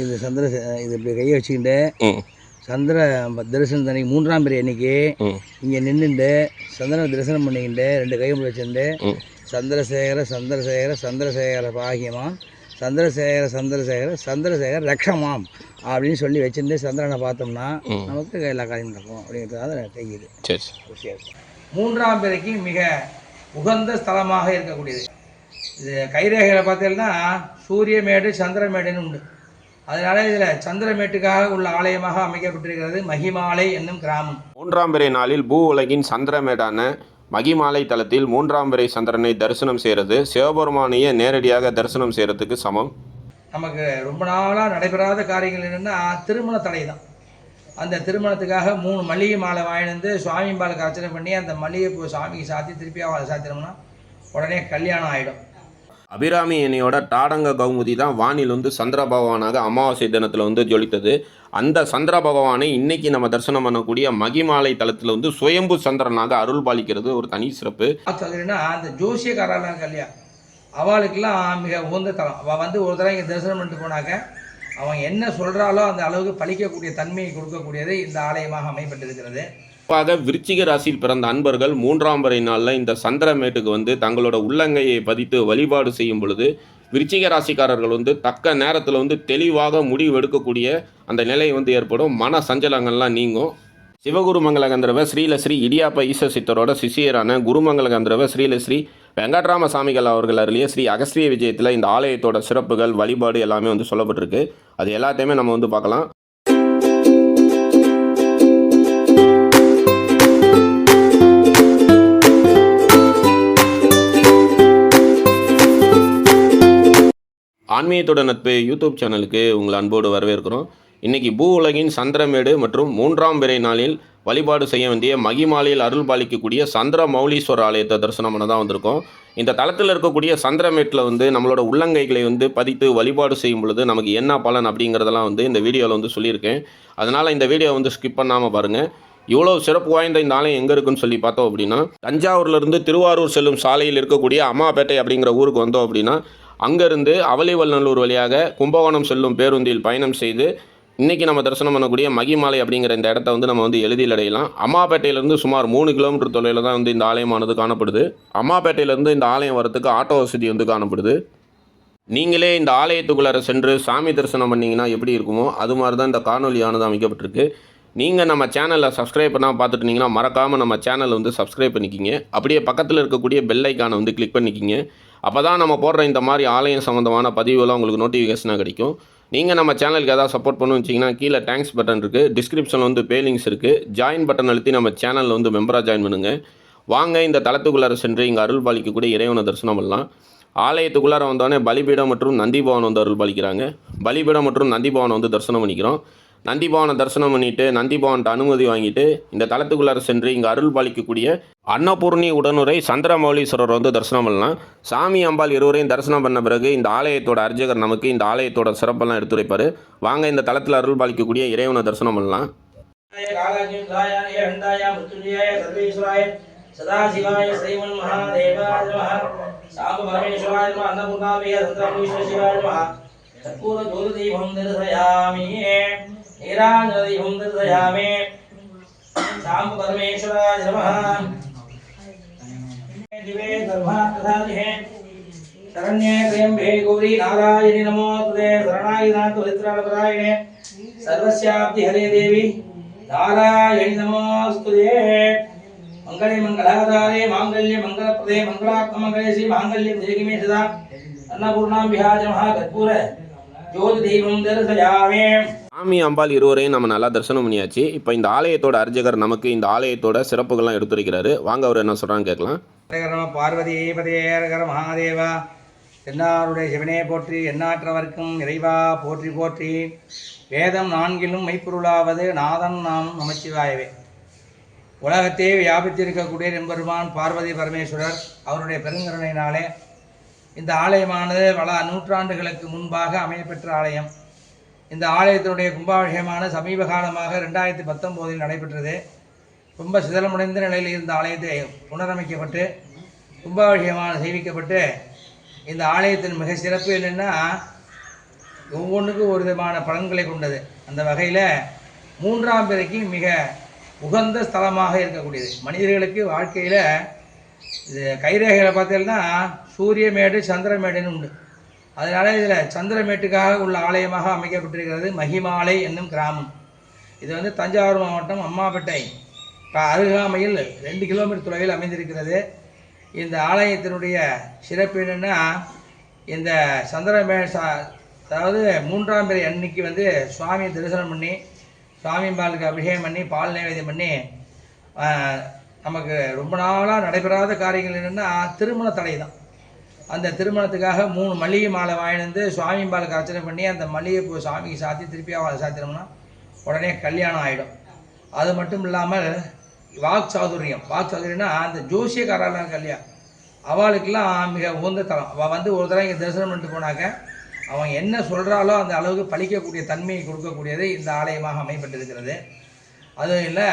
இது சந்திர இது இப்படி கையை வச்சுக்கிட்டு சந்திர தரிசனம் தனி மூன்றாம் பிறை அன்னைக்கு இங்கே நின்றுண்டு சந்திரனை தரிசனம் பண்ணிக்கிட்டு ரெண்டு கையும் வச்சுட்டு சந்திரசேகர சந்திரசேகர சந்திரசேகர பாகியமாம் சந்திரசேகர சந்திரசேகர சந்திரசேகர ரக்ஷமாம் அப்படின்னு சொல்லி வச்சுட்டு சந்திரனை பார்த்தோம்னா. நமக்கு எல்லா காரியம் நடக்கும் அப்படிங்கிறதுக்காக தெரியுது. மூன்றாம் பிறைக்கு மிக உகந்த ஸ்தலமாக இருக்கக்கூடியது. இது கைரேகையில் பார்த்தீங்கன்னா சூரியமேடு சந்திரமேடுன்னு உண்டு. அதனால இதில் சந்திரமேட்டுக்காக உள்ள ஆலயமாக அமைக்கப்பட்டிருக்கிறது மகிமாலை என்னும் கிராமம். மூன்றாம் பிறை நாளில் பூ உலகின் சந்திரமேடான மகிமாலை தலத்தில் மூன்றாம் பிறை சந்திரனை தரிசனம் செய்கிறது சிவபெருமானையே நேரடியாக தரிசனம் செய்கிறதுக்கு சமம். நமக்கு ரொம்ப நாளாக நடைபெறாத காரியங்கள் என்னென்னா திருமண தடை தான். அந்த திருமணத்துக்காக மூணு மல்லிகை மாலை வாங்கிட்டு சுவாமி பாலுக்கு அர்ச்சனை பண்ணி அந்த மல்லிகை பூ சாமிக்கு சாத்தி திருப்பி அவளை சாத்தினோம்னா உடனே கல்யாணம் ஆகிடும் அபிராமி அணியோட டாடங்க கௌமுதி தான் வானில் வந்து சந்திர பகவானாக அமாவாசை தினத்தில் வந்து ஜொலித்தது. அந்த சந்திர பகவானை இன்னைக்கு நம்ம தரிசனம் பண்ணக்கூடிய மகிமாலை தளத்தில் வந்து சுயம்பு சந்திரனாக அருள் பாலிக்கிறது ஒரு தனி சிறப்பு. அந்த ஜோசியக்காரெல்லாம் இல்லையா? அவளுக்கெல்லாம் மிக உகந்த தலம். அவள் வந்து ஒரு தடவை இங்கே தரிசனம் பண்ணிட்டு போனாக்க அவன் என்ன சொல்கிறாலோ அந்த அளவுக்கு பழிக்கக்கூடிய தன்மையை கொடுக்கக்கூடியது இந்த ஆலயமாக அமைப்பட்டிருக்கிறது. குறிப்பாக விருச்சிக ராசியில் பிறந்த அன்பர்கள் மூன்றாம் வரை நாளில் இந்த சந்திரமேட்டுக்கு வந்து தங்களோட உள்ளங்கையை பதித்து வழிபாடு செய்யும் பொழுது விருச்சிக ராசிக்காரர்கள் வந்து தக்க நேரத்தில் வந்து தெளிவாக முடிவு எடுக்கக்கூடிய அந்த நிலை வந்து ஏற்படும். மன சஞ்சலங்கள்லாம் நீங்கும். சிவகுருமங்கல கந்தரவ ஸ்ரீலஸ்ரீ இடியாப்ப ஈச சித்தரோட சிஷியரான குருமங்கல கந்தரவ ஸ்ரீலஸ்ரீ சாமிகள் அவர்கள் அருளிய ஸ்ரீ அகஸ்திரிய விஜயத்தில் இந்த ஆலயத்தோட சிறப்புகள் வழிபாடு எல்லாமே வந்து சொல்லப்பட்டிருக்கு. அது எல்லாத்தையுமே நம்ம வந்து பார்க்கலாம். ஆன்மீகத்தோட நட்பு யூடியூப் சேனலுக்கு உங்கள் அன்போடு வரவேற்கிறோம். இன்னைக்கு பூ உலகின் சந்திரமேடு மற்றும் மூன்றாம் பிறை நாளில் வழிபாடு செய்ய வேண்டிய மகிமாலையில் அருள் பாலிக்கக்கூடிய சந்திர மௌலீஸ்வரர் ஆலயத்தை தரிசனம் பண்ண தான் வந்திருக்கோம். இந்த தளத்தில் இருக்கக்கூடிய சந்திரமேட்டில் வந்து நம்மளோட உள்ளங்கைகளை வந்து பதித்து வழிபாடு செய்யும் பொழுது நமக்கு என்ன பலன் அப்படிங்கிறதெல்லாம் வந்து இந்த வீடியோவில் வந்து சொல்லியிருக்கேன். அதனால் இந்த வீடியோ வந்து ஸ்கிப் பண்ணாமல் பாருங்கள் இவ்வளோ சிறப்பு வாய்ந்த இந்த ஆலயம் எங்கே இருக்குன்னு சொல்லி பார்த்தோம் அப்படின்னா தஞ்சாவூர்லேருந்து திருவாரூர் செல்லும் சாலையில் இருக்கக்கூடிய அம்மாபேட்டை அப்படிங்கிற ஊருக்கு வந்தோம் அப்படின்னா அங்கேருந்து அவலிவல்லூர் வழியாக கும்பகோணம் செல்லும் பேருந்தில் பயணம் செய்து இன்றைக்கி நம்ம தரிசனம் பண்ணக்கூடிய மகிமாலை அப்படிங்கிற இந்த இடத்த வந்து நம்ம வந்து எளிதில் அடையலாம். அம்மாப்பேட்டையிலேருந்து சுமார் மூணு கிலோமீட்டர் தொலைவில் தான் வந்து இந்த ஆலயமானது காணப்படுது. அம்மாப்பேட்டையிலேருந்து இந்த ஆலயம் வரத்துக்கு ஆட்டோ வசதி வந்து காணப்படுது. நீங்களே இந்த ஆலயத்துக்குள்ளார சென்று சாமி தரிசனம் பண்ணிங்கன்னா எப்படி இருக்குமோ அது மாதிரி தான் இந்த காணொலியானது அமைக்கப்பட்டிருக்கு. நீங்கள் நம்ம சேனலை சப்ஸ்கிரைப் பண்ணால் பார்த்துட்டிங்கன்னா மறக்காமல் நம்ம சேனலை வந்து சப்ஸ்கிரைப் பண்ணிக்கிங்க. அப்படியே பக்கத்தில் இருக்கக்கூடிய பெல் ஐக்கானை வந்து கிளிக் பண்ணிக்கிங்க. அப்போ தான் நம்ம போடுற இந்த மாதிரி ஆலயம் சம்மந்தமான பதிவுலாம் உங்களுக்கு நோட்டிஃபிகேஷனாக கிடைக்கும். நீங்கள் நம்ம சேனலுக்கு ஏதாவது சப்போர்ட் பண்ணணும் வச்சிங்கன்னா கீழே தேங்க்ஸ் பட்டன் இருக்குது டிஸ்கிரிப்ஷனில் வந்து பே லிங்க்ஸ் இருக்குது ஜாயின் பட்டன் அழுத்தி நம்ம சேனலில் வந்து மெம்பராக ஜாயின் பண்ணுங்கள் வாங்க இந்த தளத்துக்குள்ளார சென்று இங்கே அருள் பாலிக்கக்கூடிய இறைவனை தரிசனம் பண்ணலாம். ஆலயத்துக்குள்ளார வந்தோடனே பலிபீடம் மற்றும் நந்திபவன் வந்து அருள் பாலிக்கிறாங்க பலிபீடம் மற்றும் நந்திபவனை வந்து தரிசனம் பண்ணிக்கிறோம். நந்திபவனை தரிசனம் பண்ணிட்டு நந்திபவன்கிட்ட அனுமதி வாங்கிட்டு இந்த தளத்துக்குள்ளார சென்று இங்கே அருள் பாலிக்கக்கூடிய அன்னபூர்ணி உடனுரை சந்திரமௌலீஸ்வரர் வந்து தரிசனம் பண்ணலாம் சாமி அம்பாள் இருவரையும் தரிசனம் பண்ண பிறகு இந்த ஆலயத்தோட அர்ச்சகர் நமக்கு இந்த ஆலயத்தோட சிறப்பெல்லாம் எடுத்துரைப்பார் வாங்க இந்த தளத்தில் அருள் பாலிக்கக்கூடிய இறைவனை தரிசனம் பண்ணலாம் சதாசிவாய ஸ்ரீமன் மகாதேவாய நமः சாம்ப பரமேஸ்வராய நமः அன்னபூர்ணாபிய சந்திரமூஷ்வசிவாய நமः கற்பூர ஜோதிதீபம் தரிசயாமி नीराञ्जलिं दर्शयामि शाम्बु परमेश्वराय नमः। दिवे नमो तुदे शरणायिनाथु हरे देवी। नारायणि नमोऽस्तु ते मङ्गले मङ्गलाधारे, माङ्गल्ये मङ्गलप्रदे, मङ्गलात्ममङ्गले श्रीमाङ्गल्यं जयगिमे सदा। अन्नपूर्णां विहाजमः कर्पूर ज्योतिदीपं சாமி அம்பாள் இருவரையும் நம்ம நல்லா தரிசனம் பண்ணியாச்சு. இப்போ இந்த ஆலயத்தோட அர்ச்சகர் நமக்கு இந்த ஆலயத்தோட சிறப்புகள்லாம் எடுத்துரைக்கிறாரு. வாங்க அவர் என்ன சொல்கிறான்னு கேட்கலாம். பார்வதி பதேரகர மகாதேவா தென்னாருடைய சிவனே போற்றி எண்ணாற்றவர்க்கும் இறைவா போற்றி. போற்றி வேதம் நான்கிலும் மெய்ப்பொருளாவது நாதன் நாம் நமச்சிவாயவே. உலகத்தே வியாபித்திருக்கக்கூடிய எம்பெருமான் பார்வதி பரமேஸ்வரர் அவருடைய பெருங்கருணையினாலே இந்த ஆலயமானது பல நூற்றாண்டுகளுக்கு முன்பாக அமையப்பெற்ற ஆலயம். இந்த ஆலயத்தினுடைய கும்பாபிஷேகமான சமீப காலமாக ரெண்டாயிரத்தி பத்தொம்போதில் நடைபெற்றது. ரொம்ப சிதலமுடைந்த நிலையில் இருந்த ஆலயத்தை புனரமைக்கப்பட்டு கும்பாபிஷேகமான செய்விக்கப்பட்டு இந்த ஆலயத்தின் மிக சிறப்பு என்னென்னா ஒவ்வொன்றுக்கும் ஒரு விதமான பலன்களை கொண்டது. அந்த வகையில் மூன்றாம் பிறைக்கு மிக உகந்த ஸ்தலமாக இருக்கக்கூடியது. மனிதர்களுக்கு வாழ்க்கையில் இது கைரேகைகளை பார்த்தீங்கன்னா சூரியமேடு சந்திரமேடுன்னு உண்டு. அதனால் இதில் சந்திரமேட்டுக்காக உள்ள ஆலயமாக அமைக்கப்பட்டிருக்கிறது மகிமாலை என்னும் கிராமம். இது வந்து தஞ்சாவூர் மாவட்டம் அம்மாப்பேட்டை இப்போ அருகாமையில் ரெண்டு கிலோமீட்டர் தொலைவில் அமைந்திருக்கிறது. இந்த ஆலயத்தினுடைய சிறப்பு என்னென்னா இந்த சந்திரமே அதாவது மூன்றாம் பிறை அன்னைக்கு வந்து சுவாமியை தரிசனம் பண்ணி சுவாமி பாலுக்கு அபிஷேகம் பண்ணி பால் நைவேத்தியம் பண்ணி நமக்கு ரொம்ப நாளாக நடைபெறாத காரியங்கள் என்னென்னா திருமண தடை தான். அந்த திருமணத்துக்காக மூணு மல்லிகை மாலை வாங்கிட்டு வந்து சுவாமி பாலுக்கு அர்ச்சனை பண்ணி அந்த மல்லிகை பூ சாமிக்கு சாத்தி திருப்பி அவளை சாத்தினோம்னா உடனே கல்யாணம் ஆகிடும் அது மட்டும் இல்லாமல் வாக் சாதுரியம். வாக் சாதுரியம்னா அந்த ஜோசியக்காரெல்லாம் கல்யாணம் அவளுக்கெல்லாம் மிக உகந்த தளம் அவள் வந்து ஒரு தடவை இங்கே தரிசனம் பண்ணிட்டு போனாக்க அவன் என்ன சொல்கிறாலோ அந்த அளவுக்கு பழிக்கக்கூடிய தன்மையை கொடுக்கக்கூடியது இந்த ஆலயமாக அமைப்பட்டிருக்கிறது அதுவும் இல்லை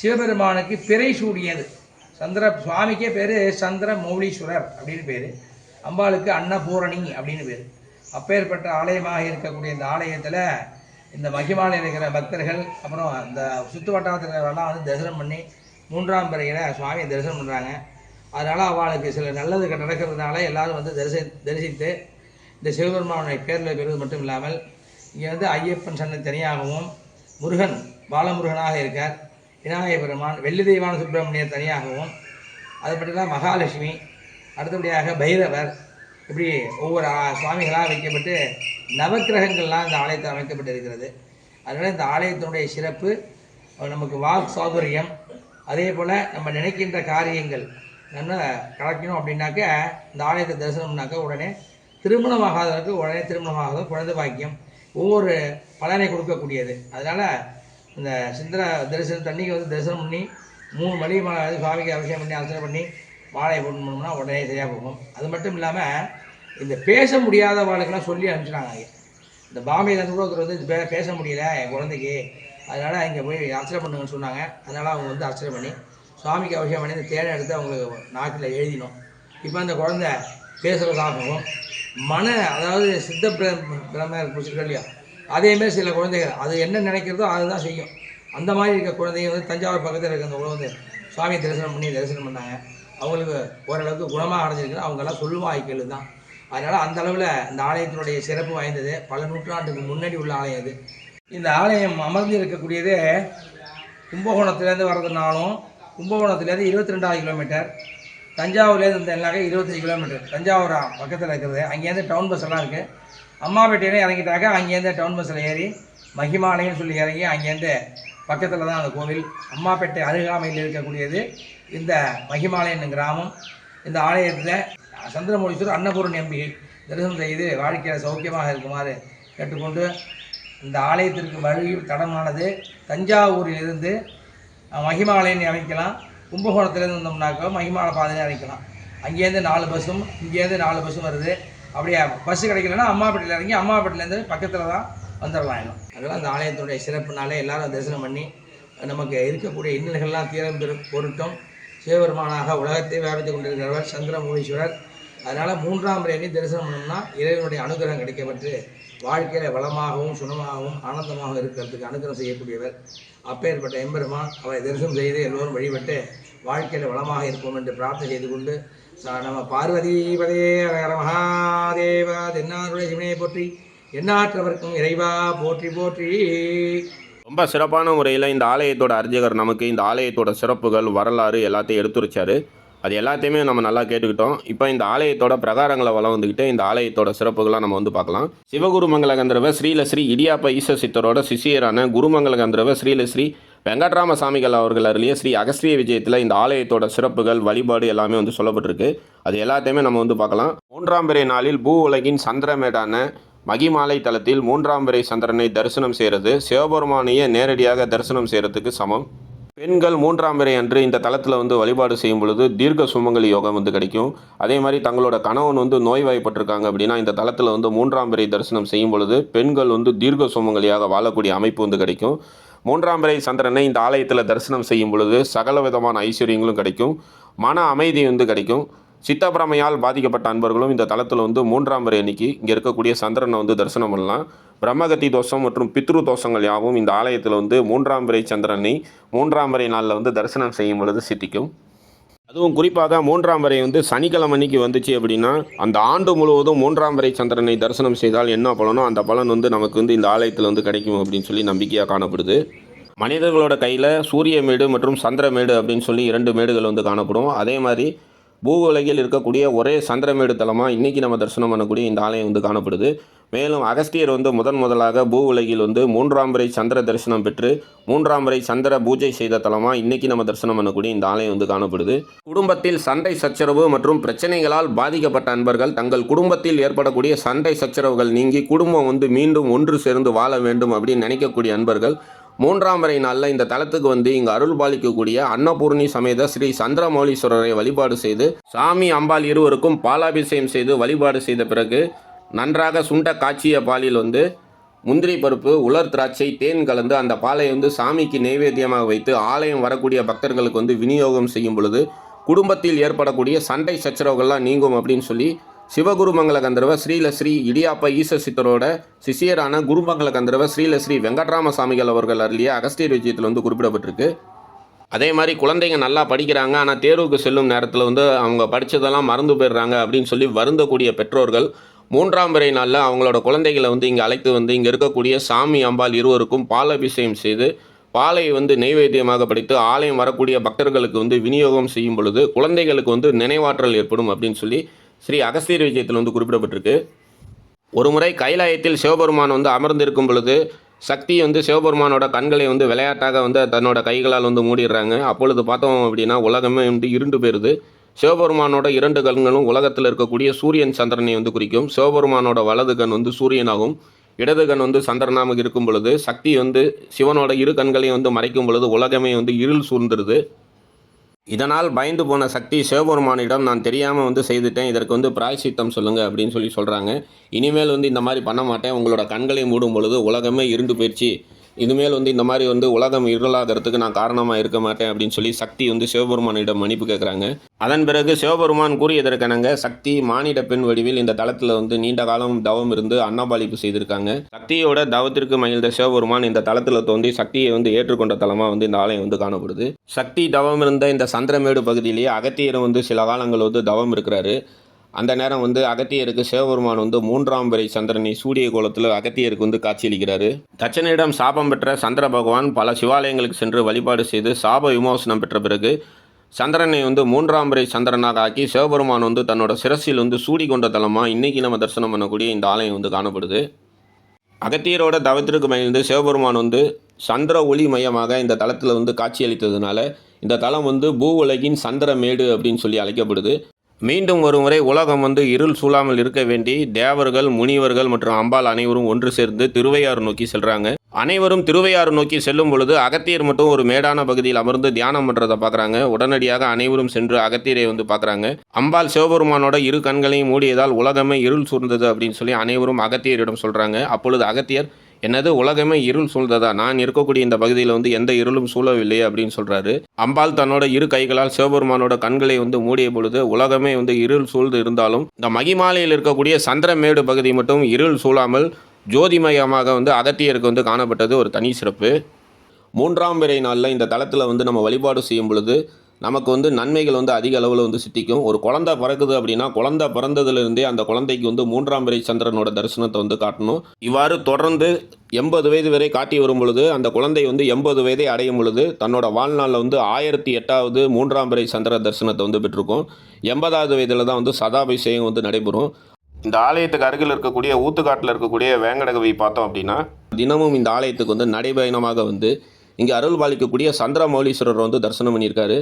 சிவபெருமானுக்கு பிறை சூடியது. சந்திர சுவாமிக்கே பேர் சந்திர மௌலீஸ்வரர் அப்படின்னு பேர். அம்பாளுக்கு அன்னபூரணி அப்படின்னு பேர். அப்பேற்பட்ட ஆலயமாக இருக்கக்கூடிய இந்த ஆலயத்தில் இந்த மகிமாலையில் இருக்கிற பக்தர்கள் அப்புறம் இந்த சுற்று வட்டாரத்தினரெல்லாம் வந்து தரிசனம் பண்ணி மூன்றாம் பிறையில் சுவாமியை தரிசனம் பண்ணுறாங்க அதனால் அவளுக்கு சில நல்லது நடக்கிறதுனால எல்லாரும் வந்து தரிசி தரிசித்து இந்த சிவபெருமானுடைய பேரில் பெறுவது மட்டும் இல்லாமல் இங்கே வந்து ஐயப்பன் சன்னதி தனியாகவும் முருகன் பாலமுருகனாக இருக்கார். விநாயக பெருமான் வெள்ளி தெய்வான சுப்பிரமணியர் தனியாகவும் அது மட்டும் இல்லாமல் மகாலட்சுமி அடுத்தபடியாக பைரவர். இப்படி ஒவ்வொரு சுவாமிகளாக வைக்கப்பட்டு நவக்கிரகங்கள்லாம் இந்த ஆலயத்தில் அமைக்கப்பட்டிருக்கிறது. அதனால் இந்த ஆலயத்தினுடைய சிறப்பு நமக்கு வாக் சௌகரியம். அதே போல் நம்ம நினைக்கின்ற காரியங்கள் நம்ம கலக்கணும் அப்படின்னாக்க இந்த ஆலயத்தை தரிசனம்னாக்க உடனே திருமணமாகாதவருக்கு உடனே திருமணமாகாத குழந்தை பாக்கியம். ஒவ்வொரு பலனை கொடுக்கக்கூடியது. அதனால் இந்த சிந்திர தரிசனம் தண்ணிக்கு வந்து தரிசனம் பண்ணி மூணு மணி சுவாமிக்கு அபிஷேகம் பண்ணி அர்ச்சனை பண்ணி வாழை போட்டு பண்ணோம்னா உடனே சரியாக போகும். அது மட்டும் இல்லாமல் இந்த பேச முடியாத வாழ்க்கெல்லாம் சொல்லி அனுப்பிச்சிட்டாங்க இந்த பாம்பேலேருந்து கூட ஒருத்தர் வந்து இது பே- பேச முடியல என் குழந்தைக்கு. அதனால் இங்கே போய் அர்ச்சனை பண்ணுங்கன்னு சொன்னாங்க. அதனால் அவங்க வந்து அர்ச்சனை பண்ணி சுவாமிக்கு அவசியம் பண்ணி இந்த தேனை எடுத்து அவங்களுக்கு நாட்டில் எழுதினோம். இப்போ அந்த குழந்தை பேசுகிறதாகவும் மன அதாவது சித்த பிர- பிரம பிடிச்சிருக்கோம் இல்லையா? அதேமாரி சில குழந்தைகள் அது என்ன நினைக்கிறதோ அதுதான் செய்யும். அந்த மாதிரி இருக்க குழந்தைங்க வந்து தஞ்சாவூர் பக்கத்தில் இருக்க அந்த குழந்தை சுவாமியை தரிசனம் பண்ணி தரிசனம் பண்ணாங்க. அவங்களுக்கு ஓரளவுக்கு குணமாக அடைஞ்சிருக்கு அவங்கெல்லாம் சொல்லுவாய்க்கள் தான் அதனால் அந்த அளவில் இந்த ஆலயத்தினுடைய சிறப்பு வாய்ந்தது. பல நூற்றாண்டுக்கு முன்னாடி உள்ள ஆலயம் அது. இந்த ஆலயம் அமர்ந்து இருக்கக்கூடியது கும்பகோணத்துலேருந்து வர்றதுனாலும் கும்பகோணத்துலேருந்து இருபத்தி ரெண்டாவது கிலோமீட்டர் தஞ்சாவூர்லேருந்து இந்த எல்லாமே இருபத்தஞ்சி கிலோமீட்டர் தஞ்சாவூர் பக்கத்தில் இருக்கிறது அங்கேருந்து டவுன் பஸ் எல்லாம் இருக்குது அம்மாப்பேட்டையிலே இறங்கிட்டாக்க அங்கேருந்து டவுன் பஸ்ஸில் ஏறி மகிமாலயம்னு சொல்லி இறங்கி அங்கேருந்து பக்கத்தில் தான் அந்த கோவில். அம்மாப்பேட்டை அருகாமையில் இருக்கக்கூடியது. இந்த மகிமாலயன் கிராமம் இந்த ஆலயத்தில் சந்திரமௌலீஸ்வரர் அன்னபூரணி அம்பிகை தரிசனம் செய்து வாழ்க்கையில் சௌக்கியமாக இருக்குமாறு கேட்டுக்கொண்டு இந்த ஆலயத்திற்கு வழி தடமானது தஞ்சாவூரிலிருந்து அஹ், அமைக்கலாம். கும்பகோணத்துலேருந்து வந்தோம்னாக்கா மகிமால பாதையை அமைக்கலாம் அங்கேருந்து நாலு பஸ்ஸும் இங்கேருந்து நாலு பஸ்ஸும் வருது. அப்படியே பஸ்ஸு கிடைக்கலன்னா அம்மாப்பேட்டையில் இறங்கி அம்மாப்பேட்டிலேருந்து பக்கத்தில் தான் வந்துடலாம் இன்னும். அதெல்லாம் அந்த ஆலயத்துடைய சிறப்புனாலே எல்லாரும் தரிசனம் பண்ணி நமக்கு இருக்கக்கூடிய இன்னல்கள்லாம் தீரம் பெறும் பொருட்டும் சிவபெருமானாக உலகத்தை வியாபித்துக் கொண்டிருக்கிறவர் சந்திரமூலீஸ்வரர் அதனால் மூன்றாம் ரேணி தரிசனம் பண்ணோம்னா இறைவனுடைய அனுகிரகம் கிடைக்கப்பட்டு வாழ்க்கையில் வளமாகவும் சுனமாகவும் ஆனந்தமாகவும் இருக்கிறதுக்கு அனுகிரகம் செய்யக்கூடியவர். அப்பேற்பட்ட எம்பெருமான் அவரை தரிசனம் செய்து எல்லோரும் வழிபட்டு வாழ்க்கையில் வளமாக இருப்போம் என்று பிரார்த்தனை செய்து கொண்டு நம்ம பார்வதிபதே மகாதேவா தென்னாருடைய சிவனையை போற்றி எண்ணாற்றவர்க்கும் இறைவா போற்றி போற்றி. ரொம்ப சிறப்பான முறையில் இந்த ஆலயத்தோட அர்ஜகர் நமக்கு இந்த ஆலயத்தோட சிறப்புகள் வரலாறு எல்லாத்தையும் எடுத்துரைச்சாரு. அது எல்லாத்தையுமே நம்ம நல்லா கேட்டுக்கிட்டோம். இப்போ இந்த ஆலயத்தோட பிரகாரங்களை வளம் வந்துக்கிட்டு இந்த ஆலயத்தோட சிறப்புகளாக நம்ம வந்து பார்க்கலாம். சிவகுருமங்கல கந்தரவ ஸ்ரீலஸ்ரீ இடியாப்ப ஈஸ்வ சித்தரோட சிஷியரான குருமங்கல கந்தரவ ஸ்ரீலஸ்ரீ வெங்கட்ராம சாமிகள் அவர்கள் அருளிய ஸ்ரீ அகஸ்திரிய விஜயத்தில் இந்த ஆலயத்தோட சிறப்புகள் வழிபாடு எல்லாமே வந்து சொல்லப்பட்டிருக்கு. அது எல்லாத்தையுமே நம்ம வந்து பார்க்கலாம். மூன்றாம் பிறை நாளில் பூ உலகின் சந்திரமேடான மகிமாலை தலத்தில் மூன்றாம் பிறை சந்திரனை தரிசனம் செய்கிறது. சிவபெருமானையே நேரடியாக தரிசனம் செய்கிறதுக்கு சமம். பெண்கள் மூன்றாம் பிறை அன்று இந்த தளத்தில் வந்து வழிபாடு செய்யும் பொழுது தீர்க்க சுமங்கலி யோகம் வந்து கிடைக்கும். அதே மாதிரி தங்களோட கணவன் வந்து நோய்வாய்ப்பட்டிருக்காங்க அப்படின்னா இந்த தளத்தில் வந்து மூன்றாம் பிறை தரிசனம் செய்யும் பொழுது பெண்கள் வந்து தீர்க்க சுமங்கலியாக வாழக்கூடிய அமைப்பு வந்து கிடைக்கும். மூன்றாம் பிறை சந்திரனை இந்த ஆலயத்தில் தரிசனம் செய்யும் பொழுது சகல விதமான ஐஸ்வர்யங்களும் கிடைக்கும். மன அமைதி வந்து கிடைக்கும். சித்தப்பிரமையால் பாதிக்கப்பட்ட அன்பர்களும் இந்த தளத்தில் வந்து மூன்றாம் வரை அன்னைக்கு இங்கே இருக்கக்கூடிய சந்திரனை வந்து தரிசனம் பண்ணலாம். பிரம்மகத்தி தோஷம் மற்றும் பித்ரு தோஷங்கள் யாவும் இந்த ஆலயத்தில் வந்து மூன்றாம் வரை சந்திரனை மூன்றாம் வரை நாளில் வந்து தரிசனம் செய்யும் பொழுது சித்திக்கும். அதுவும் குறிப்பாக மூன்றாம் வரை வந்து சனிக்கிழமை அன்னைக்கு வந்துச்சு அப்படின்னா அந்த ஆண்டு முழுவதும் மூன்றாம் வரை சந்திரனை தரிசனம் செய்தால் என்ன பலனோ அந்த பலன் வந்து நமக்கு வந்து இந்த ஆலயத்தில் வந்து கிடைக்கும் அப்படின்னு சொல்லி நம்பிக்கையாக காணப்படுது. மனிதர்களோட கையில் சூரிய மேடு மற்றும் சந்திரமேடு அப்படின்னு சொல்லி இரண்டு மேடுகள் வந்து காணப்படும். அதே மாதிரி பூ உலகில் இருக்கக்கூடிய ஒரே சந்திரமேடு தலமாக இன்றைக்கி நம்ம தரிசனம் பண்ணக்கூடிய இந்த ஆலயம் வந்து காணப்படுது. மேலும் அகஸ்தியர் வந்து முதன் முதலாக பூ உலகில் வந்து மூன்றாம் முறை சந்திர தரிசனம் பெற்று மூன்றாம் முறை சந்திர பூஜை செய்த தலமாக இன்றைக்கி நம்ம தரிசனம் பண்ணக்கூடிய இந்த ஆலயம் வந்து காணப்படுது. குடும்பத்தில் சண்டை சச்சரவு மற்றும் பிரச்சனைகளால் பாதிக்கப்பட்ட அன்பர்கள் தங்கள் குடும்பத்தில் ஏற்படக்கூடிய சண்டை சச்சரவுகள் நீங்கி குடும்பம் வந்து மீண்டும் ஒன்று சேர்ந்து வாழ வேண்டும் அப்படின்னு நினைக்கக்கூடிய அன்பர்கள் மூன்றாம் வரை நாளில் இந்த தலத்துக்கு வந்து இங்கு அருள் பாலிக்கக்கூடிய அன்னபூர்ணி சமேத ஸ்ரீ சந்திரமௌலீஸ்வரரை வழிபாடு செய்து சாமி அம்பாள் இருவருக்கும் பாலாபிஷேகம் செய்து வழிபாடு செய்த பிறகு நன்றாக சுண்ட காய்ச்சிய பாலில் வந்து முந்திரி பருப்பு உலர் திராட்சை தேன் கலந்து அந்த பாலை வந்து சாமிக்கு நைவேத்தியமாக வைத்து ஆலயம் வரக்கூடிய பக்தர்களுக்கு வந்து விநியோகம் செய்யும் பொழுது குடும்பத்தில் ஏற்படக்கூடிய சண்டை சச்சரவுகள்லாம் நீங்கும் அப்படின்னு சொல்லி சிவகுருமங்கல கந்தர்வ ஸ்ரீலஸ்ரீ இடியாப்ப ஈச சித்தரோட சிஷியரான குருமங்கல கந்தர்வ ஸ்ரீலஸ்ரீ வெங்கட்ராம சாமிகள் அவர்கள் அருளிய அகஸ்தியர் விஜயத்தில் வந்து குறிப்பிடப்பட்டிருக்கு. அதே மாதிரி குழந்தைங்க நல்லா படிக்கிறாங்க ஆனால் தேர்வுக்கு செல்லும் நேரத்தில் வந்து அவங்க படித்ததெல்லாம் மறந்து போயிடுறாங்க அப்படின்னு சொல்லி வருந்தக்கூடிய பெற்றோர்கள் மூன்றாம் பிறை நாளில் அவங்களோட குழந்தைகளை வந்து இங்கே அழைத்து வந்து இங்கே இருக்கக்கூடிய சாமி அம்பாள் இருவருக்கும் பாலாபிஷேகம் செய்து பாலை வந்து நெய்வேத்தியமாக படித்து ஆலயம் வரக்கூடிய பக்தர்களுக்கு வந்து விநியோகம் செய்யும் பொழுது குழந்தைகளுக்கு வந்து நினைவாற்றல் ஏற்படும் அப்படின்னு சொல்லி ஸ்ரீ அகஸ்தியர் விஜயத்தில் வந்து குறிப்பிடப்பட்டிருக்கு. ஒரு முறை கைலாயத்தில் சிவபெருமான் வந்து அமர்ந்திருக்கும் பொழுது சக்தி வந்து சிவபெருமானோட கண்களை வந்து விளையாட்டாக வந்து தன்னோட கைகளால் வந்து மூடிடுறாங்க. அப்பொழுது பார்த்தோம் அப்படின்னா உலகமே வந்து இருண்டு போயிருது. சிவபெருமானோட இரண்டு கண்களும் உலகத்தில் இருக்கக்கூடிய சூரியன் சந்திரனை வந்து குறிக்கும். சிவபெருமானோட வலது கண் வந்து சூரியனாகும். இடது கண் வந்து சந்திரனாக இருக்கும் பொழுது சக்தி வந்து சிவனோட இரு கண்களையும் வந்து மறைக்கும் பொழுது உலகமே வந்து இருள் சூழ்ந்துருது. இதனால் பயந்து போன சக்தி சிவபெருமானிடம் நான் தெரியாமல் வந்து செய்துட்டேன் இதற்கு வந்து பிராய்ச்சித்தம் சொல்லுங்கள் அப்படின்னு சொல்லி சொல்கிறாங்க இனிமேல் வந்து இந்த மாதிரி பண்ண மாட்டேன். உங்களோட கண்களை மூடும் பொழுது உலகமே இருந்து போயிடுச்சு. இனிமேல் வந்து இந்த மாதிரி வந்து உலகம் இருளாகிறதுக்கு நான் காரணமாக இருக்க மாட்டேன் அப்படின்னு சொல்லி சக்தி வந்து சிவபெருமானிடம் மன்னிப்பு கேட்குறாங்க அதன் பிறகு சிவபெருமான் கூறியதற்கெனங்க சக்தி மானிட பெண் வடிவில் இந்த தளத்தில் வந்து நீண்ட காலம் தவம் இருந்து அன்னபாலிப்பு செய்திருக்காங்க. சக்தியோட தவத்திற்கு மகிழ்ந்த சிவபெருமான் இந்த தளத்தில் தோன்றி சக்தியை வந்து ஏற்றுக்கொண்ட தலமாக வந்து இந்த ஆலயம் வந்து காணப்படுது. சக்தி தவம் இருந்த இந்த சந்திரமேடு பகுதியிலேயே அகத்தியரும் வந்து சில காலங்கள் வந்து தவம் இருக்கிறாரு. அந்த நேரம் வந்து அகத்தியருக்கு சிவபெருமான் வந்து மூன்றாம் வரை சந்திரனை சூரிய கோலத்தில் அகத்தியருக்கு வந்து காட்சியளிக்கிறாரு. தட்சனிடம் சாபம் பெற்ற சந்திர பகவான் பல சிவாலயங்களுக்கு சென்று வழிபாடு செய்து சாப விமோசனம் பெற்ற பிறகு சந்திரனை வந்து மூன்றாம் வரை சந்திரனாக ஆக்கி சிவபெருமான் வந்து தன்னோட சிரசில் வந்து சூடி கொண்ட தலமாக இன்றைக்கி நம்ம தரிசனம் பண்ணக்கூடிய இந்த ஆலயம் வந்து காணப்படுது. அகத்தியரோட தவத்திற்கு மகிழ்ந்து சிவபெருமான் வந்து சந்திர ஒளி மையமாக இந்த தளத்தில் வந்து காட்சியளித்ததுனால இந்த தலம் வந்து பூ உலகின் சந்திரமேடு அப்படின்னு சொல்லி அழைக்கப்படுது. மீண்டும் ஒரு முறை உலகம் வந்து இருள் சூழாமல் இருக்க வேண்டி தேவர்கள் முனிவர்கள் மற்றும் அம்பாள் அனைவரும் ஒன்று சேர்ந்து திருவையாறு நோக்கி செல்கிறாங்க அனைவரும் திருவையாறு நோக்கி செல்லும் பொழுது அகத்தியர் மட்டும் ஒரு மேடான பகுதியில் அமர்ந்து தியானம் பண்ணுறதை பார்க்குறாங்க. உடனடியாக அனைவரும் சென்று அகத்தியரை வந்து பார்க்குறாங்க. அம்பாள் சிவபெருமானோட இரு கண்களையும் மூடியதால் உலகமே இருள் சூழ்ந்தது அப்படின்னு சொல்லி அனைவரும் அகத்தியரிடம் சொல்கிறாங்க அப்பொழுது அகத்தியர் என்னது உலகமே இருள் சூழ்ந்ததா? நான் இருக்கக்கூடிய இந்த பகுதியில் வந்து எந்த இருளும் சூழவில்லை அப்படின்னு சொல்கிறாரு அம்பாள் தன்னோட இரு கைகளால் சிவபெருமானோட கண்களை வந்து மூடிய பொழுது உலகமே வந்து இருள் சூழ்ந்து இருந்தாலும் இந்த மகிமாலையில் இருக்கக்கூடிய சந்திரமேடு பகுதி மட்டும் இருள் சூழாமல் ஜோதிமயமாக வந்து அகத்தியருக்கு வந்து காணப்பட்டது ஒரு தனி சிறப்பு. மூன்றாம் பிறை நாளில் இந்த தளத்தில் வந்து நம்ம வழிபாடு செய்யும் பொழுது நமக்கு வந்து நன்மைகள் வந்து அதிக அளவில் வந்து சித்திக்கும். ஒரு குழந்தை பிறக்குது அப்படின்னா குழந்தை பிறந்ததுலேருந்தே அந்த குழந்தைக்கு வந்து மூன்றாம் பிறை சந்திரனோட தரிசனத்தை வந்து காட்டணும். இவ்வாறு தொடர்ந்து எண்பது வயது வரை காட்டி வரும் பொழுது அந்த குழந்தை வந்து எண்பது வயதை அடையும் பொழுது தன்னோட வாழ்நாளில் வந்து ஆயிரத்தி எட்டாவது மூன்றாம் பிறை சந்திர தரிசனத்தை வந்து பெற்றிருக்கும். எண்பதாவது வயதில் தான் வந்து சதாபிஷேகம் வந்து நடைபெறும். இந்த ஆலயத்துக்கு அருகில் இருக்கக்கூடிய ஊத்துக்காட்டில் இருக்கக்கூடிய வேங்கடகவி பார்த்தோம் அப்படின்னா தினமும் இந்த ஆலயத்துக்கு வந்து நடைபயணமாக வந்து இங்கே அருள் பாலிக்கக்கூடிய சந்திரமௌலீஸ்வரர் வந்து தரிசனம் பண்ணியிருக்காரு.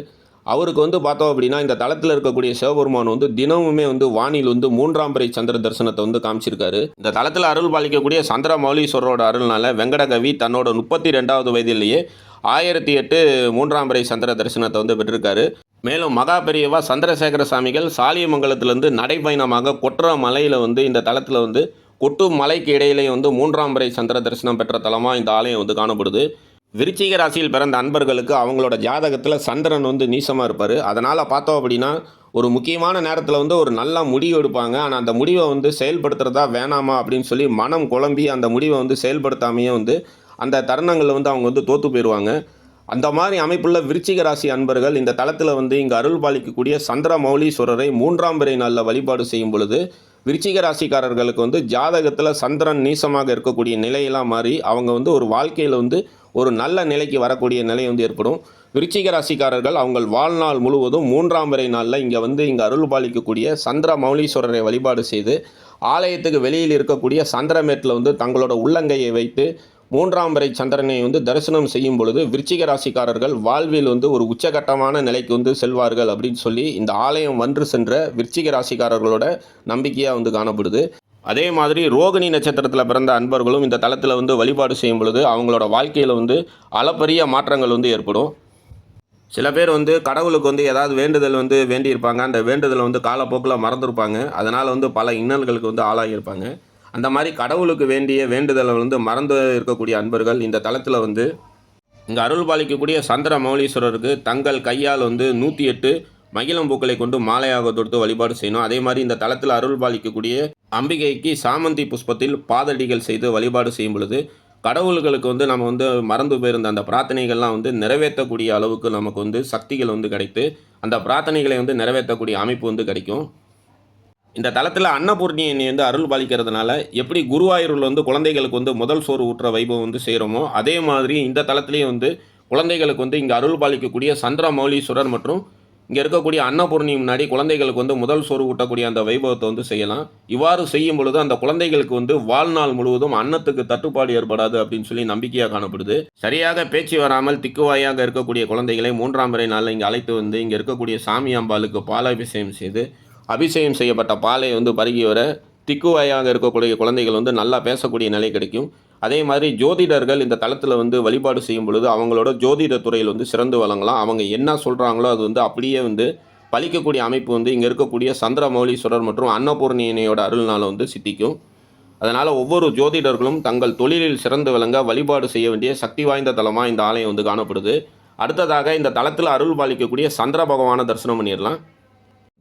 அவருக்கு வந்து பார்த்தோம் அப்படின்னா இந்த தளத்தில் இருக்கக்கூடிய சிவபெருமான் வந்து தினமுமே வந்து வானில் வந்து மூன்றாம் பிறை சந்திர தரிசனத்தை வந்து காமிச்சிருக்காரு. இந்த தளத்தில் அருள் பாலிக்கக்கூடிய சந்திரமௌலீஸ்வரரோட அருள்னால வெங்கடகவி தன்னோட முப்பத்தி ரெண்டாவது வயதிலேயே ஆயிரத்தி எட்டு மூன்றாம் பிறை சந்திர தரிசனத்தை வந்து பெற்றிருக்காரு. மேலும் மகா பெரியவா சந்திரசேகர சாமிகள் சாலியமங்கலத்திலேருந்து நடைப்பயணமாக கொற்ற மலையில் வந்து இந்த தளத்தில் வந்து கொட்டும் மலைக்கு இடையிலேயே வந்து மூன்றாம் பிறை சந்திர தரிசனம் பெற்ற தலமாக இந்த ஆலயம் வந்து காணப்படுது. விருச்சிக ராசியில் பிறந்த அன்பர்களுக்கு அவங்களோட ஜாதகத்தில் சந்திரன் வந்து நீசமாக இருப்பார். அதனால் பார்த்தோம் அப்படின்னா ஒரு முக்கியமான நேரத்தில் வந்து ஒரு நல்ல முடிவு எடுப்பாங்க. ஆனால் அந்த முடிவை வந்து செயல்படுத்துறதா வேணாமா அப்படின்னு சொல்லி மனம் குழம்பி அந்த முடிவை வந்து செயல்படுத்தாமையே வந்து அந்த தருணங்களில் வந்து அவங்க வந்து தோற்று போயிடுவாங்க அந்த மாதிரி அமைப்புள்ள விருச்சிக ராசி அன்பர்கள் இந்த தளத்தில் வந்து இங்கே அருள் பாலிக்கக்கூடிய சந்திர மௌலீஸ்வரரை மூன்றாம் பிறை நாளில் வழிபாடு செய்யும் பொழுது விருச்சிக ராசிக்காரர்களுக்கு வந்து ஜாதகத்தில் சந்திரன் நீசமாக இருக்கக்கூடிய நிலையெல்லாம் மாறி அவங்க வந்து ஒரு வாழ்க்கையில் வந்து ஒரு நல்ல நிலைக்கு வரக்கூடிய நிலை வந்து ஏற்படும். விருச்சிக ராசிக்காரர்கள் அவங்கள் வாழ்நாள் முழுவதும் மூன்றாம் வரை நாளில் இங்கே வந்து இங்கே அருள் பாலிக்கக்கூடிய சந்திர மௌலீஸ்வரரை வழிபாடு செய்து ஆலயத்துக்கு வெளியில் இருக்கக்கூடிய சந்திரமேட்டில் வந்து தங்களோட உள்ளங்கையை வைத்து மூன்றாம் வரை சந்திரனை வந்து தரிசனம் செய்யும் பொழுது விருச்சிக ராசிக்காரர்கள் வாழ்வில் வந்து ஒரு உச்சகட்டமான நிலைக்கு வந்து செல்வார்கள் அப்படின்னு சொல்லி இந்த ஆலயம் வந்து சென்ற விருச்சிக ராசிக்காரர்களோட நம்பிக்கையாக வந்து காணப்படுது. அதே மாதிரி ரோகிணி நட்சத்திரத்தில் பிறந்த அன்பர்களும் இந்த தளத்தில் வந்து வழிபாடு செய்யும் பொழுது அவங்களோட வாழ்க்கையில் வந்து அளப்பரிய மாற்றங்கள் வந்து ஏற்படும். சில பேர் வந்து கடவுளுக்கு வந்து ஏதாவது வேண்டுதல் வந்து வேண்டியிருப்பாங்க. அந்த வேண்டுதலை வந்து காலப்போக்கில் மறந்துருப்பாங்க. அதனால் வந்து பல இன்னல்களுக்கு வந்து ஆளாகியிருப்பாங்க. அந்த மாதிரி கடவுளுக்கு வேண்டிய வேண்டுதலை வந்து மறந்து இருக்கக்கூடிய அன்பர்கள் இந்த தளத்தில் வந்து இங்கே அருள் பாலிக்கக்கூடிய சந்திர மௌலீஸ்வரருக்கு தங்கள் கையால் வந்து நூற்றி எட்டு மகிழம்பூக்களை கொண்டு மாலையாக தொடுத்து வழிபாடு செய்யணும். அதே மாதிரி இந்த தளத்தில் அருள் பாலிக்கக்கூடிய அம்பிகைக்கு சாமந்தி புஷ்பத்தில் பாதடிகள் செய்து வழிபாடு செய்யும் பொழுது கடவுள்களுக்கு வந்து நம்ம வந்து மறந்து போயிருந்த அந்த பிரார்த்தனைகள்லாம் வந்து நிறைவேற்றக்கூடிய அளவுக்கு நமக்கு வந்து சக்திகள் வந்து கிடைத்து அந்த பிரார்த்தனைகளை வந்து நிறைவேற்றக்கூடிய அமைப்பு வந்து கிடைக்கும். இந்த தளத்தில் அன்னபூர்ணியை வந்து அருள் பாலிக்கிறதுனால எப்படி குருவாயூரில் வந்து குழந்தைகளுக்கு வந்து முதல் சோறு ஊற்ற வைபவம் வந்து செய்கிறோமோ அதே மாதிரி இந்த தளத்துலேயும் வந்து குழந்தைகளுக்கு வந்து இங்கே அருள் பாலிக்கக்கூடிய சந்திர மௌலீஸ்வரர் மற்றும் இங்கே இருக்கக்கூடிய அன்னபூர்ணி முன்னாடி குழந்தைகளுக்கு வந்து முதல் சோறு ஊட்டக்கூடிய அந்த வைபவத்தை வந்து செய்யலாம். இவ்வாறு செய்யும் பொழுது அந்த குழந்தைகளுக்கு வந்து வாழ்நாள் முழுவதும் அன்னத்துக்கு தட்டுப்பாடு ஏற்படாது அப்படின்னு சொல்லி நம்பிக்கையாக காணப்படுது. சரியாக பேச்சு வராமல் திக்குவாயாக இருக்கக்கூடிய குழந்தைகளை மூன்றாம் முறை நாளில் இங்கே அழைத்து வந்து இங்கே இருக்கக்கூடிய சாமி அம்பாளுக்கு பாலாபிஷேகம் செய்து அபிஷேகம் செய்யப்பட்ட பாலை வந்து பருகி வர திக்குவாயாக இருக்கக்கூடிய குழந்தைகள் வந்து நல்லா பேசக்கூடிய நிலை கிடைக்கும். அதே மாதிரி ஜோதிடர்கள் இந்த தளத்தில் வந்து வழிபாடு செய்யும் பொழுது அவங்களோட ஜோதிட துறையில் வந்து சிறந்து வழங்கலாம் அவங்க என்ன சொல்கிறாங்களோ அது வந்து அப்படியே வந்து பழிக்கக்கூடிய அமைப்பு வந்து இங்கே இருக்கக்கூடிய சந்திர மௌலீஸ்வரர் மற்றும் அன்னபூர்ணியனையோட அருள்னால் வந்து சித்திக்கும். அதனால் ஒவ்வொரு ஜோதிடர்களும் தங்கள் தொழிலில் சிறந்து விளங்க வழிபாடு செய்ய வேண்டிய சக்தி வாய்ந்த தலமாக இந்த ஆலயம் வந்து காணப்படுது. அடுத்ததாக இந்த தளத்தில் அருள் பாலிக்கக்கூடிய சந்திர பகவானை தரிசனம் பண்ணிடலாம்.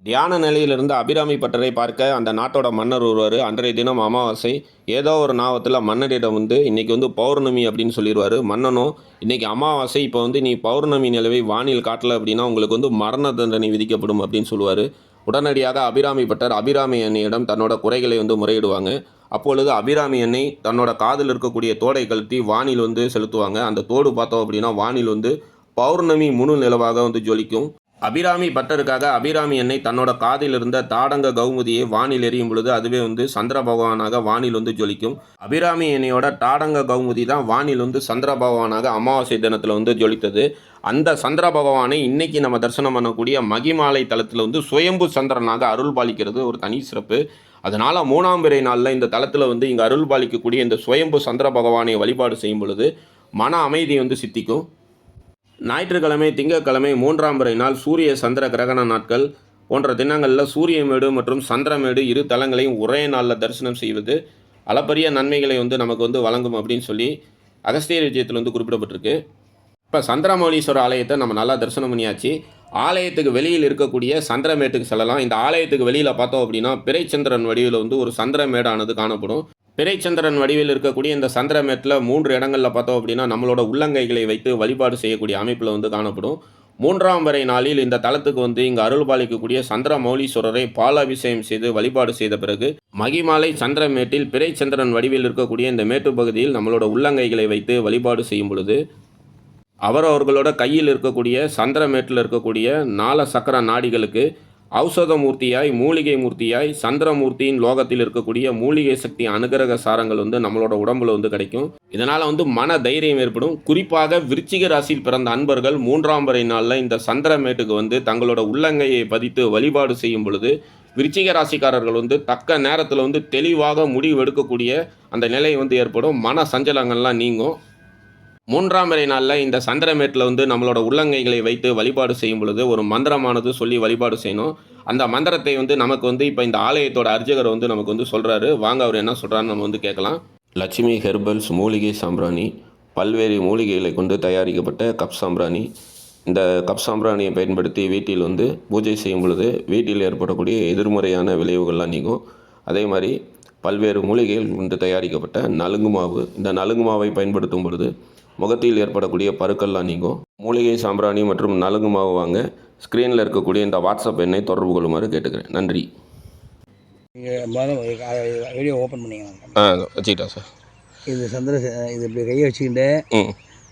தியான நிலையிலிருந்து அபிராமி பட்டரை பார்க்க அந்த நாட்டோட மன்னர் ஒருவர் அன்றைய தினம் அமாவாசை. ஏதோ ஒரு நாவத்தில் மன்னரிடம் வந்து இன்றைக்கி வந்து பௌர்ணமி அப்படின்னு சொல்லிடுவார் மன்னனும் இன்றைக்கி அமாவாசை. இப்போ வந்து நீ பௌர்ணமி நிலவை வானில் காட்டல அப்படின்னா உங்களுக்கு வந்து மரண தண்டனை விதிக்கப்படும் அப்படின்னு சொல்லுவார். உடனடியாக அபிராமி பட்டர் அபிராமி அன்னையிடம் தன்னோட குறைகளை வந்து முறையிடுவாங்க. அப்பொழுது அபிராமி அன்னை தன்னோட காதில் இருக்கக்கூடிய தோடை கழட்டி வானில் வந்து செலுத்துவாங்க. அந்த தோடு பார்த்தோம் அப்படின்னா வானில் வந்து பௌர்ணமி முழு நிலவாக வந்து ஜொலிக்கும். அபிராமி பட்டருக்காக அபிராமி எண்ணெய் தன்னோட காதில் இருந்த தாடங்க கௌமுதியை வானில் எறியும் பொழுது அதுவே வந்து சந்திர பகவானாக வானில் வந்து ஜொலிக்கும். அபிராமி எண்ணெயோட தாடங்க கௌமுதி தான் வானில் வந்து சந்திர பகவானாக அமாவாசை தினத்தில் வந்து ஜொலித்தது. அந்த சந்திர பகவானை இன்னைக்கு நம்ம தரிசனம் பண்ணக்கூடிய மகிமாலை தளத்தில் வந்து சுயம்பு சந்திரனாக அருள் பாலிக்கிறது ஒரு தனி சிறப்பு. அதனால் மூணாம் பிறை நாளில் இந்த தளத்தில் வந்து இங்கே அருள் பாலிக்கக்கூடிய இந்த சுயம்பு சந்திர பகவானை வழிபாடு செய்யும் பொழுது மன அமைதி வந்து சித்திக்கும். ஞாயிற்றுக்கிழமை திங்கட்கிழமை மூன்றாம் பிறை நாள் சூரிய சந்திர கிரகண நாட்கள் போன்ற தினங்களில் சூரியமேடு மற்றும் சந்திரமேடு இரு தலங்களையும் ஒரே நாளில் தரிசனம் செய்வது அளப்பரிய நன்மைகளை வந்து நமக்கு வந்து வழங்கும் அப்படின்னு சொல்லி அகஸ்தியர் விஜயத்தில் வந்து குறிப்பிடப்பட்டிருக்கு. இப்போ சந்திரமௌலீஸ்வரர் ஆலயத்தை நம்ம நல்லா தரிசனம் பண்ணியாச்சு. ஆலயத்துக்கு வெளியில் இருக்கக்கூடிய சந்திரமேட்டுக்கு செல்லலாம். இந்த ஆலயத்துக்கு வெளியில் பார்த்தோம் அப்படின்னா பிறைச்சந்திரன் வடிவில் வந்து ஒரு சந்திரமேடானது காணப்படும். பிறைச்சந்திரன் வடிவில் இருக்கக்கூடிய இந்த சந்திரமேட்டில் மூன்று இடங்களில் பார்த்தோம் அப்படின்னா நம்மளோட உள்ளங்கைகளை வைத்து வழிபாடு செய்யக்கூடிய அமைப்பில் வந்து காணப்படும். மூன்றாம் வரை நாளில் இந்த தளத்துக்கு வந்து இங்கு அருள் பாலிக்கக்கூடிய சந்திர மௌலீஸ்வரரை பாலாபிஷேகம் செய்து வழிபாடு செய்த பிறகு மகிமாலை சந்திரமேட்டில் பிறைச்சந்திரன் வடிவில் இருக்கக்கூடிய இந்த மேட்டு பகுதியில் நம்மளோட உள்ளங்கைகளை வைத்து வழிபாடு செய்யும் பொழுது அவரவர்களோட கையில் இருக்கக்கூடிய சந்திரமேட்டில் இருக்கக்கூடிய நால சக்கர நாடிகளுக்கு ஔஷத மூர்த்தியாய் மூலிகை மூர்த்தியாய் சந்திரமூர்த்தியின் லோகத்தில் இருக்கக்கூடிய மூலிகை சக்தி அனுகிரக சாரங்கள் வந்து நம்மளோட உடம்புல வந்து கிடைக்கும். இதனால் வந்து மன தைரியம் ஏற்படும். குறிப்பாக விருச்சிக ராசியில் பிறந்த அன்பர்கள் மூன்றாம் வரை நாளில் இந்த சந்திரமேட்டுக்கு வந்து தங்களோட உள்ளங்கையை பதித்து வழிபாடு செய்யும் பொழுது விருச்சிக ராசிக்காரர்கள் வந்து தக்க நேரத்தில் வந்து தெளிவாக முடிவு எடுக்கக்கூடிய அந்த நிலை வந்து ஏற்படும். மன சஞ்சலங்கள்லாம் நீங்கும். மூன்றாம் வரை நாளில் இந்த சந்திரமேட்டில் வந்து நம்மளோட உள்ளங்கைகளை வைத்து வழிபாடு செய்யும் பொழுது ஒரு மந்திரமானது சொல்லி வழிபாடு செய்யணும். அந்த மந்திரத்தை வந்து நமக்கு வந்து இப்போ இந்த ஆலயத்தோட அர்ச்சகர் வந்து நமக்கு வந்து சொல்கிறாரு வாங்க அவர் என்ன சொல்கிறாருன்னு நம்ம வந்து கேட்கலாம். லட்சுமி ஹெர்பல்ஸ் மூலிகை சாம்பிராணி பல்வேறு மூலிகைகளை கொண்டு தயாரிக்கப்பட்ட கப் சாம்பிராணி. இந்த கப் சாம்பிராணியை பயன்படுத்தி வீட்டில் வந்து பூஜை செய்யும் பொழுது வீட்டில் ஏற்படக்கூடிய எதிர்மறையான விளைவுகள்லாம் நீங்கும். அதே மாதிரி பல்வேறு மூலிகைகள் கொண்டு தயாரிக்கப்பட்ட நலுங்கு மாவு. இந்த நலுங்கு மாவை பயன்படுத்தும் பொழுது முகத்தில் ஏற்படக்கூடிய பருக்கள்லாம் நீங்கும் மூலிகை சாம்பிராணி மற்றும் நலுங்கு மாவு வாங்க ஸ்க்ரீனில் இருக்கக்கூடிய இந்த வாட்ஸ்அப் எண்ணை தொடர்பு கொள்ளுமாறு கேட்டுக்கிறேன். நன்றி. வீடியோ ஓப்பன் பண்ணிங்க ஆ வச்சுக்கிட்டா சார். இது சந்திர இது இப்படி கையை வச்சுக்கிட்டு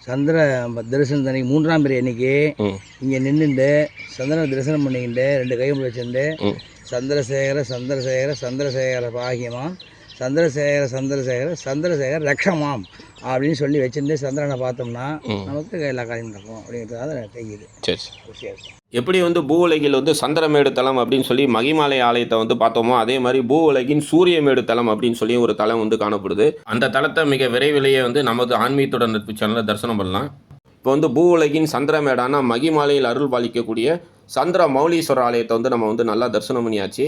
சந்திர தரிசனம் அன்னைக்கு மூன்றாம் பேர் அன்னைக்கு இங்கே நின்றுண்டு சந்திரனை தரிசனம் பண்ணிக்கிட்டு ரெண்டு கையும் வச்சுட்டு சந்திரசேகர சந்திரசேகர சந்திரசேகர பாகியமாம் சந்திரசேகர சந்திரசேகர சந்திரசேகர ரக்ஷமாம் அப்படின்னு சொல்லி வச்சுட்டு சந்திரனை பார்த்தோம்னா நமக்கு எல்லா காரியம் நடக்கும் அப்படிங்கிறதுக்காக தெரியுது. சரி எப்படி வந்து பூ உலகில் வந்து சந்திரமேடு தலம் அப்படின்னு சொல்லி மகிமாலை ஆலயத்தை வந்து பார்த்தோமோ அதே மாதிரி பூ உலகின் சூரியமேடு தலம் அப்படின்னு சொல்லி ஒரு தலம் வந்து காணப்படுது. அந்த தலத்தை மிக விரைவிலேயே வந்து நமது ஆன்மீகத்துடன் நட்பு சேனலில் தரிசனம் பண்ணலாம். இப்போ வந்து பூ உலகின் சந்திரமேடான மகிமாலையில் அருள் பாலிக்கக்கூடிய சந்திர மௌலீஸ்வரர் ஆலயத்தை வந்து நம்ம வந்து நல்லா தரிசனம் பண்ணியாச்சு.